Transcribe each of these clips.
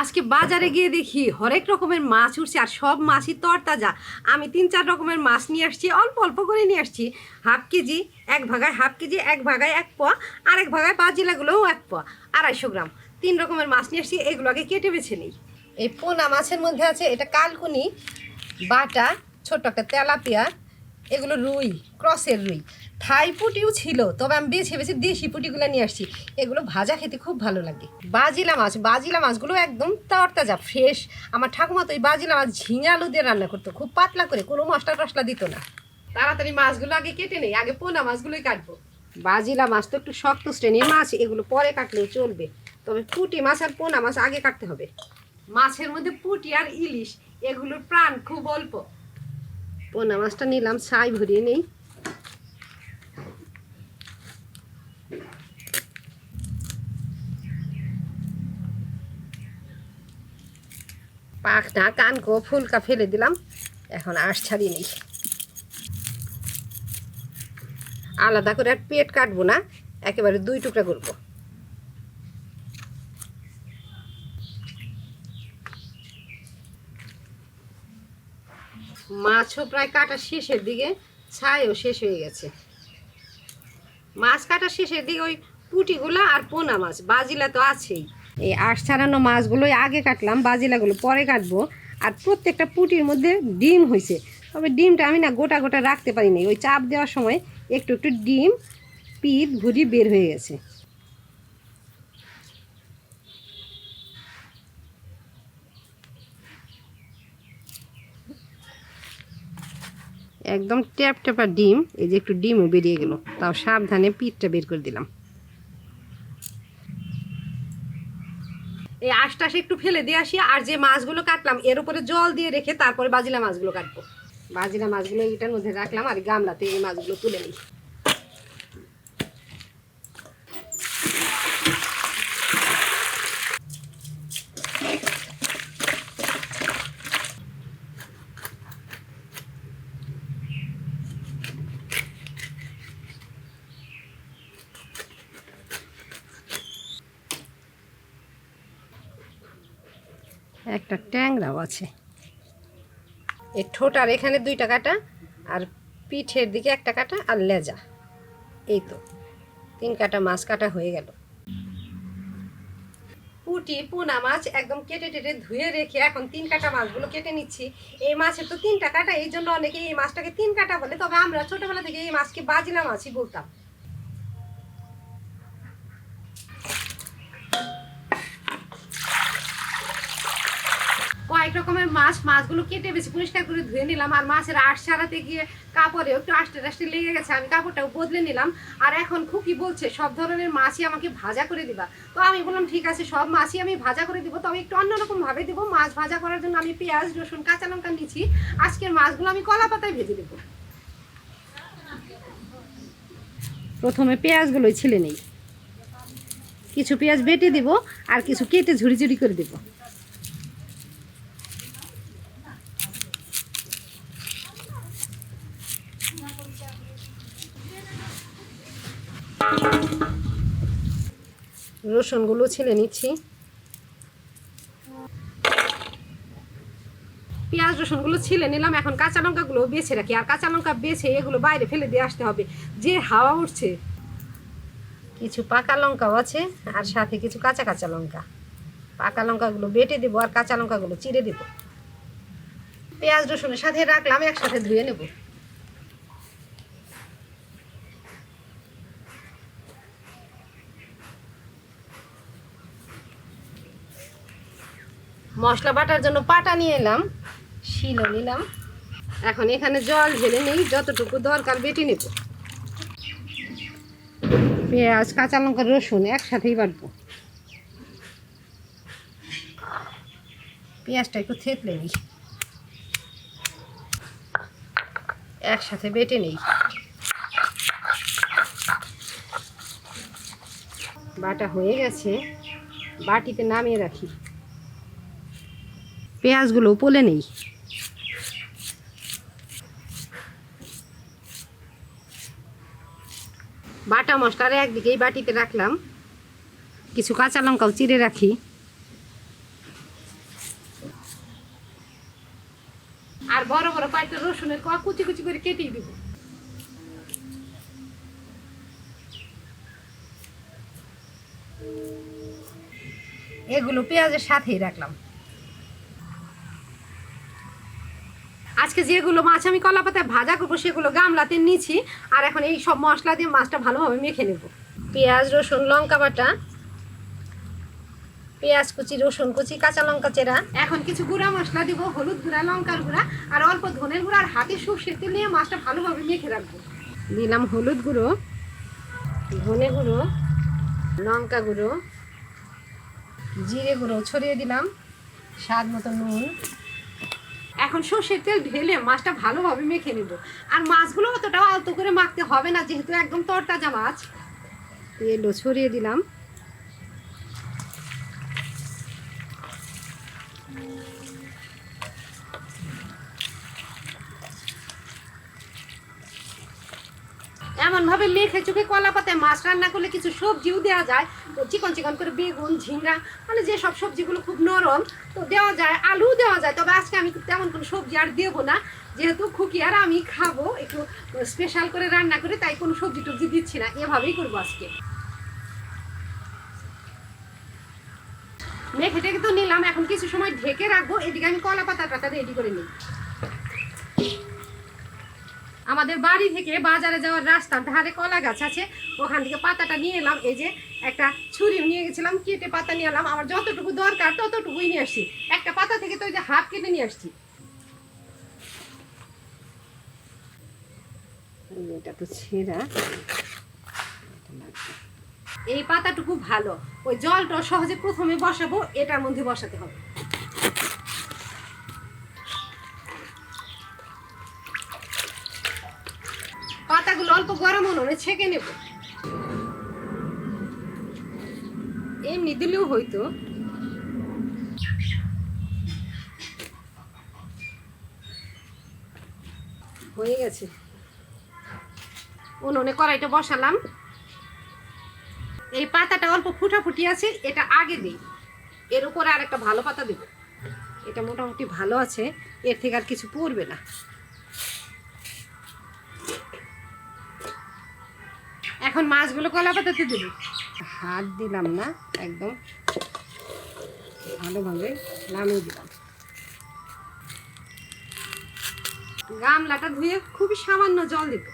আজকে বাজারে গিয়ে দেখি হরেক রকমের মাছ উঠছে আর সব মাছই তরতাজা। আমি তিন চার রকমের মাছ নিয়ে আসছি, অল্প অল্প করে নিয়ে আসছি। হাফ কেজি, এক ভাগায় হাফ কেজি, এক ভাগায় এক পোয়া, আর এক ভাগায় বাজিলাগুলোও এক পোয়া, আড়াইশো গ্রাম। তিন রকমের মাছ নিয়ে আসছি এগুলো আগে কেটে বেছে নিই। এই পোনা মাছের মধ্যে আছে এটা কালকুনি, বাটা ছোট্ট একটা তেলাপিয়া, এগুলো রুই, ক্রসের রুই। থাই পুটিও ছিল, তবে আমি বেছে বেছে দেশি পুটিগুলো নিয়ে আসছি। এগুলো ভাজা খেতে খুব ভালো লাগে। বাজিলা মাছ, বাজিলা মাছগুলো একদম তরতাজা ফ্রেশ আমার ঠাকুমা তো এই বাজিলা মাছ ঝিঙে আলু দিয়ে রান্না করতো, খুব পাতলা করে, কোনো মশলা টশলা দিত না। তাড়াতাড়ি মাছগুলো আগে কেটে নেই, আগে পোনা মাছগুলোই কাটবো। বাজিলা মাছ তো একটু শক্ত শ্রেণির মাছ, এগুলো পরে কাটলেও চলবে। তবে পুটি মাছ আর পোনা মাছ আগে কাটতে হবে। মাছের মধ্যে পুটি আর ইলিশ, এগুলোর প্রাণ খুব অল্প। পোনা মাছটা নিলাম, ছাই ভরিয়ে নেই। পাখনা, কানকো, ফুলকা ফেলে দিলাম। এখন আঁশ ছাড়িয়ে নিই। আলাদা করে আর পেট কাটবো না, একেবারে দুই টুকরা করব। মাছও প্রায় কাটা শেষের দিকে, ছাইও শেষ হয়ে গেছে। মাছ কাটা শেষের দিকে ওই পুটিগুলো আর পোনা মাছ, বাজিলা তো আছেই। এই আঁশ ছাড়ানো মাছগুলোই আগে কাটলাম, বাজিলাগুলো পরে কাটবো। আর প্রত্যেকটা পুটির মধ্যে ডিম হয়েছে তবে ডিমটা আমি না গোটা গোটা রাখতে পারিনি। ওই চাপ দেওয়ার সময় একটু একটু ডিম পিঠ ভুড়ি বের হয়ে গেছে। একদম ট্যাপ ট্যাপা ডিম, এই যে একটু ডিমও বেরিয়ে গেল। তাও সাবধানে পিঠটা বের করে দিলাম। আশটাশ একটু ফেলে দিয়ে আসি, আর যে মাছগুলো কাটলাম, এর উপরে জল দিয়ে রেখে তারপরে বাজিলা মাছগুলো কাটবো। বাজিলা মাছগুলো এটার মধ্যে রাখলাম আর গামলাতে এই মাছগুলো তুলে নিই। একটা ট্যাংরাও আছে। এই ঠোঁটার এখানে দুইটা কাটা, আর পিঠের দিকে একটা কাটা আর লেজা। এই তো, তিন কাটা মাছ কাটা হয়ে গেল। পুটি, পোনা মাছ একদম কেটে টেটে ধুয়ে রেখে এখন তিন কাটা মাছগুলো কেটে নিচ্ছি। এই মাছের তো তিনটা কাটা, এই জন্য অনেকে এই মাছটাকে তিন কাটা বলে, তবে আমরা ছোটবেলা থেকে এই মাছকে বাজিলা মাছই বলতাম। রকমের মাছ, মাছগুলো কেটে বেশি পরিষ্কার করে ধুয়ে নিলাম। আর মাছের আশ সারাতে গিয়ে কাপড়ে একটু আষ্টে টাষ্টে লেগে গেছে, আমি কাপড়টাও বদলে নিলাম। আর এখন খুকি বলছে, সব ধরনের মাছই আমাকে ভাজা করে দিবা। তো আমি বললাম, ঠিক আছে, সব মাছই আমি ভাজা করে দিব। আমি একটু অন্যরকম ভাবে দেবো। মাছ ভাজা করার জন্য আমি পেঁয়াজ, রসুন, কাঁচা লঙ্কা নিচ্ছি আজকের মাছগুলো আমি কলা পাতায় ভেজে দেবো। প্রথমে পেঁয়াজগুলোই ছিলে নেই। কিছু পেঁয়াজ বেটে দিব, আর কিছু কেটে ঝুড়ি ঝুড়ি করে দেবো। রসুনগুলো ছিলে নিচ্ছি। পেঁয়াজ রসুনগুলো ছিলে নিলাম, এখন কাঁচা লঙ্কাগুলো বেছে রাখি। আর কাঁচা লঙ্কা বেছে এগুলো বাইরে ফেলে দিয়ে আসতে হবে। যে হাওয়া উঠছে, কিছু পাকা লঙ্কাও আছে, আর সাথে কিছু কাঁচা কাঁচা লঙ্কা। পাকা লঙ্কাগুলো বেটে দেবো আর কাঁচা লঙ্কাগুলো চিড়ে দেবো। পেঁয়াজ রসুনের সাথে রাখলাম, একসাথে ধুয়ে নেব। মশলা বাটার জন্য পাটা নিয়ে এলাম, শিলও নিলাম। এখন এখানে জল ঢেলে নেই, যতটুকু দরকার বেটে নেব। পেঁয়াজ, কাঁচা লঙ্কা, রসুন একসাথেই বাটবো। পেঁয়াজটা একটু থেতলে নিই। একসাথে বেটে নেই। বাটা হয়ে গেছে, বাটিতে নামিয়ে রাখি। পেঁয়াজগুলো পোলে নেই। বাটা মশলার একদিকে এই বাটিতে রাখলাম। কিছু কাঁচা লঙ্কাও চিড়ে রাখি। আর বড় বড় কয়েকটা রসুনের কোয়া কুচি কুচি করে কেটে দিব। এগুলো পেঁয়াজের সাথেই রাখলাম। আজকে যেগুলো মাছ আমি কলা পাতায় ভাজা করব, সেগুলো গামলাতে নিচ্ছি আর এখন এই সব মশলা দিয়ে মাছটা ভালোভাবে মেখে নেব। পেঁয়াজ, রসুন, লঙ্কা বাটা, পেঁয়াজ কুচি, রসুন কুচি, কাঁচা লঙ্কা চেরা। এখন কিছু গুঁড়া মশলা দিব, হলুদ গুঁড়া, লঙ্কার গুঁড়া, আর অল্প ধনের গুঁড়া, আর হাতে সর্ষের তেল নিয়ে মাছটা ভালোভাবে মেখে রাখব। দিলাম হলুদ গুঁড়ো, ধনে গুঁড়ো, লঙ্কা গুঁড়ো, জিরে গুঁড়ো ছড়িয়ে দিলাম, স্বাদ মতো নুন। এখন সর্ষের তেল ঢেলে মাছটা ভালোভাবে মেখে নিব। আর মাছগুলো অতটাও আলতো করে মাখতে হবে না, যেহেতু একদম তরতাজা মাছ। তেলও ছড়িয়ে দিলাম। এমন ভাবে মেখে চোখে কলা পাতায় মাছ রান্না করলে কিছু সবজিও দেওয়া যায়। তো চিকন চিকন করে বেগুন ঝিঙ্গা মানে যে সব সবজিগুলো খুব নরম, তো দেওয়া যায় আলু দেওয়া যায়। তবে আজকে আমি তেমন কোনো সবজি আর দেবো না। যেহেতু খুকি আর আমি খাব, একটু স্পেশাল করে রান্না করে, তাই কোনো সবজি টবজি দিচ্ছি না। এভাবেই করব আজকে। মেখে টেখে তো নিলাম, এখন কিছু সময় ঢেকে রাখব। এদিকে আমি কলা পাতাটা রেডি করে নিই। আমাদের বাড়ি থেকে বাজারে যাওয়ার রাস্তার ধারে কলা গাছ আছে, ওখান থেকে পাতাটা নিয়ে এলাম। এই যে একটা ছুরি নিয়ে গেছিলাম, কেটে পাতা নিয়ে এলাম। আমার যতটুকু দরকার ততটুকুই নিয়ে আসছি। একটা পাতা থেকে তো ওই যে হাফ কেটে নিয়ে আসছি। এটা তো ছেঁড়া। এই পাতাটুকু ভালো। ওই জলটা সহজে প্রথমে বসাবো, এটার মধ্যে বসাতে হবে। পাতাগুলো অল্প গরম উনুনে ছেঁকে নেব। এমনি দিলেও হইতো। হয়ে গেছে। উনুনে কড়াইটা বসালাম। এই পাতাটা অল্প ফুটাফুটি আছে, এটা আগে দিই। এর উপরে আর একটা ভালো পাতা দেব। এটা মোটামুটি ভালো আছে, এর থেকে আর কিছু পড়বে না। এখন মাছগুলো কলা পাতাতে দেব। হাত দিলাম না, একদম ভালোভাবে নামিয়ে দিলাম। গামলাটা ধুয়ে খুবই সামান্য জল দেব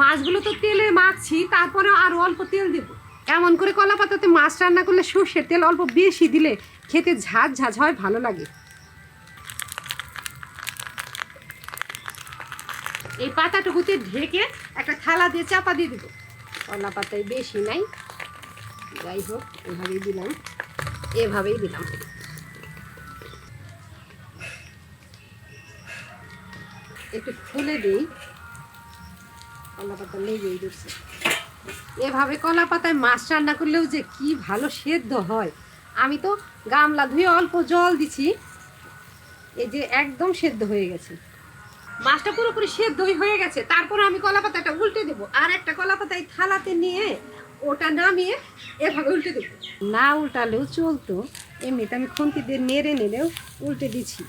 মাছগুলো তো তেলে মাখছি তারপরে আরও অল্প তেল দেব। এমন করে কলা পাতাতে মাছ রান্না করলে সর্ষের তেল অল্প বেশি দিলে খেতে ঝাঁঝ ঝাঁঝ হয়, ভালো লাগে। এই পাতাটুকুতে ঢেকে একটা থালা দিয়ে চাপা দিয়ে দেবো। কলা পাতায় বেশি নাই। যাই হোক, এভাবেই দিলাম। এভাবেই দিলাম। একটু খুলে দিই। কলা পাতা লেগেই দিচ্ছে এভাবে কলা পাতায় মাছ রান্না করলেও যে কি ভালো সেদ্ধ হয়। আমি তো গামলা ধুয়ে অল্প জল দিছি। এই যে একদম সেদ্ধ হয়ে গেছে। মাছটা পুরোপুরি সেদ্ধই হয়ে গেছে। তারপর আমি কলা পাতাটা উল্টে দেবো। আর একটা কলা পাতা এই থালাতে নিয়ে ওটা নামিয়ে এভাবে উল্টে দেবো। না উল্টালেও চলতো। এমনিতে আমি খুন্তি দিয়ে নেড়ে নেড়েও উল্টে দিছি।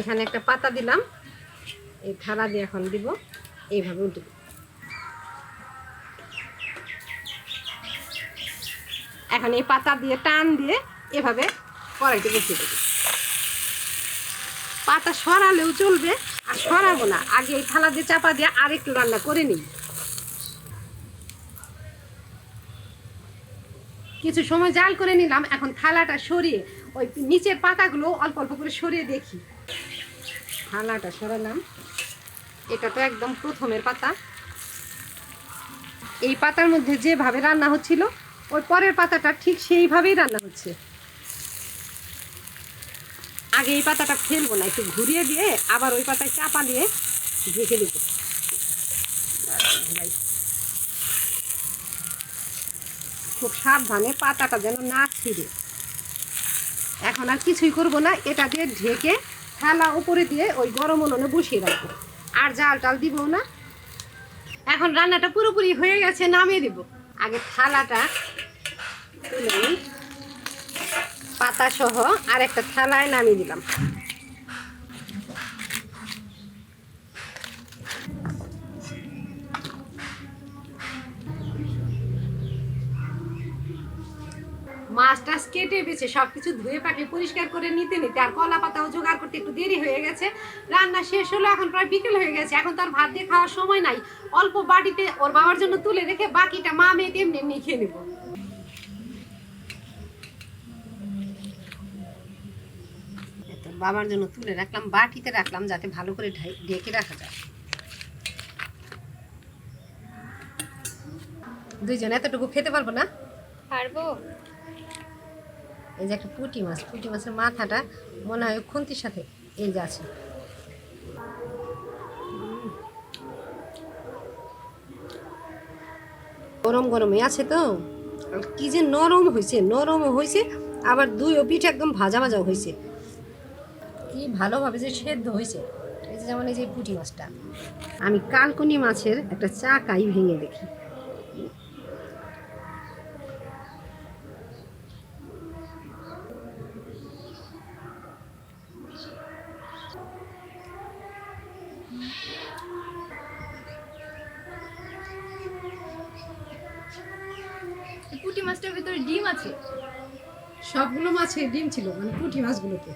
এখানে একটা পাতা দিলাম। এই থালা দিয়ে এখন দিব। এইভাবে উল্টে দেবো। এখন এই পাতা দিয়ে টান দিয়ে এভাবে কড়াইতে বসিয়ে দেবো। পাতা সরালেও চলবে, আর সরাবো না। আগে এই থালা দিয়ে চাপা দিয়ে আরেকটু রান্না করে নিই। কিছু সময় জাল করে নিলাম, এখন থালাটা সরিয়ে ওই নিচের পাতাগুলো অল্প অল্প করে সরিয়ে দেখি। থালাটা সরালাম। এটা তো একদম প্রথমের পাতা। এই পাতার মধ্যে যেভাবে রান্না হচ্ছিল, ওই পরের পাতাটা ঠিক সেইভাবেই রান্না হচ্ছে। আগে এই পাতাটা ফেলব না, একটু ঘুরিয়ে দিয়ে আবার ওই পাতায় চাপা দিয়ে ঢেকে দেবো। খুব সাবধানে পাতাটা যেন না ছিঁড়ে। এখন আর কিছুই করব না, এটা দিয়ে ঢেকে থালা উপরে দিয়ে ওই গরম উনুনে বসিয়ে রাখব। আর জাল টাল দিব না। এখন রান্নাটা পুরোপুরি হয়ে গেছে, নামিয়ে দিব। আগে থালাটা তুলে নিই পাতা সহ আর একটা থালায় নামিয়ে দিলাম। মাছ টাছ কেটে বেছে সব কিছু ধুয়ে পাকে পরিষ্কার করে নিতে নিতে আর কলা পাতাও জোগাড় করতে একটু দেরি হয়ে গেছে। রান্না শেষ হলো, এখন প্রায় বিকেল হয়ে গেছে। এখন তার ভাত দিয়ে খাওয়ার সময় নাই। অল্প বাটিতে ওর বাবার জন্য তুলে রেখে বাকিটা মা মেয়ে এমনি এমনি খেয়ে নেব। বাবার জন্য তুলে রাখলাম বাটিতে রাখলাম যাতে ভালো করে ঢেকে রাখা যায়। দুইজন এতটুকু খেতে পারব না? পারব। এই যে একটা পুঁটি মাছ পুঁটি মাছের মাথাটা মনে হয় খুন্তির সাথে এই যে আছে। গরম গরমই আছে তো। কি যে নরম হয়েছে নরমও হয়েছে আবার দুই ও পিঠ একদম ভাজা ভাজা হয়েছে কি ভালোভাবে যে সেদ্ধ হয়েছে এই যে যেমন এই যে পুঁটি মাছটা। আমি কালকনি মাছের একটা চাকাই ভেঙে দেখি। পুঁটি মাছটার ভিতরে ডিম আছে? সবগুলো মাছে ডিম ছিল মানে পুঁটি মাছগুলোতে।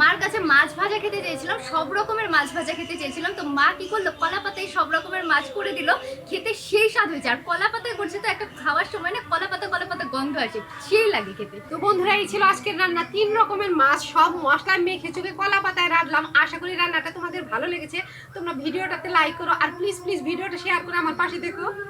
মার কাছে মাছ ভাজা খেতে চেয়েছিলাম, সব রকমের মাছ ভাজা খেতে চেয়েছিলাম। তো মা কি করল? কলা পাতায় সব রকমের মাছ করে দিল, খেতে সেই স্বাদ হয়েছে। আর কলা পাতায় করছে তো একটা খাওয়ার সময় না, কলা পাতা কলা পাতা গন্ধ আসে, সেই লাগে খেতে। তো বন্ধুরা, এই ছিল আজকের রান্না। তিন রকমের মাছ, সব মশলা মেখে চুকে কলা পাতায় রাখলাম আশা করি রান্নাটা তোমাদের ভালো লেগেছে। তোমরা ভিডিওটাতে লাইক করো। আর প্লিজ প্লিজ ভিডিওটা শেয়ার করে আমার পাশে দেখো।